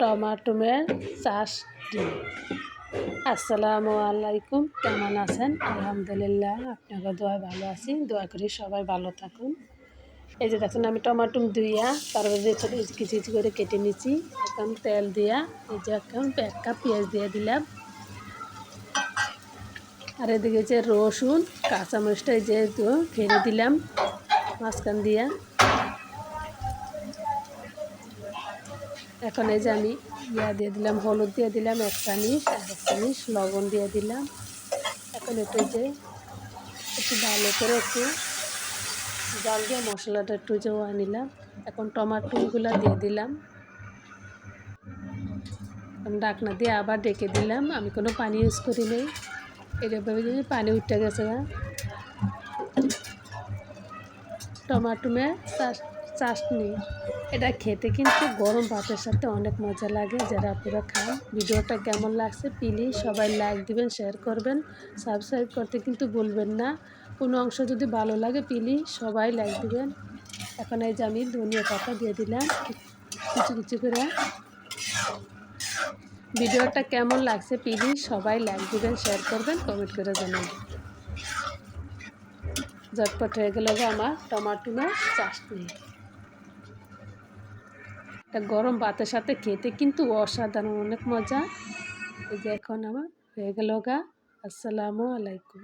টমাটোমের চাষ দিই আসসালামু আলাইকুম, কেমন আছেন? আলহামদুলিল্লাহ আপনাকে দোয়া ভালো আছি। দোয়া করি সবাই ভালো থাকুন। এই যে দেখুন, আমি টমাটো দুইয়া তারপরে যে ছোটো কিছু করে কেটে নিচ্ছি এখন তেল দিয়া, এই যে এখন এক কাপ পেঁয়াজ দিয়ে দিলাম। আর এদিকে যে রসুন, কাঁচামরিচটা যে ফেলে দিলাম, মাঝখান দিয়া। এখন এই যে আমি ইয়া দিয়ে দিলাম, হলুদ দিয়ে দিলাম এক চামিচ আর এক চামিচ লবণ দিয়ে দিলাম। এখন একটু যে একটু ভালো করে একটু জল দিয়ে মশলাটা একটু যে নিলাম। এখন টমাটোগুলো দিয়ে দিলাম। ডাকনা দিয়ে আবার ডেকে দিলাম। আমি কোনো পানি ইউজ করি নেই। এরকমভাবে যদি পানি উঠে গেছে টমাটোমে চাটনি এটা খেতে কিন্তু গরম ভাতের সাথে অনেক মজা লাগে। যারা আপনারা খান, ভিডিওটা কেমন লাগছে প্লিজ সবাই লাইক দিবেন শেয়ার করবেন। সাবস্ক্রাইব করতে কিন্তু ভুলবেন না। কোনো অংশ যদি ভালো লাগে প্লিজ সবাই লাইক দিবেন। এখন এই যে আমি ধনিয়া পাতা দিয়ে দিলাম। কিছু কিছু করে। ভিডিওটা কেমন লাগছে প্লিজ সবাই লাইক দিবেন শেয়ার করবেন কমেন্ট করে জানাবেন। ঝটপট হয়ে গেল আমার টমাটোমের চাটনি এটা গরম ভাতের সাথে খেতে কিন্তু অসাধারণ, অনেক মজা। এই যে এখন আমার হয়ে গেল গা। আসসালামু আলাইকুম।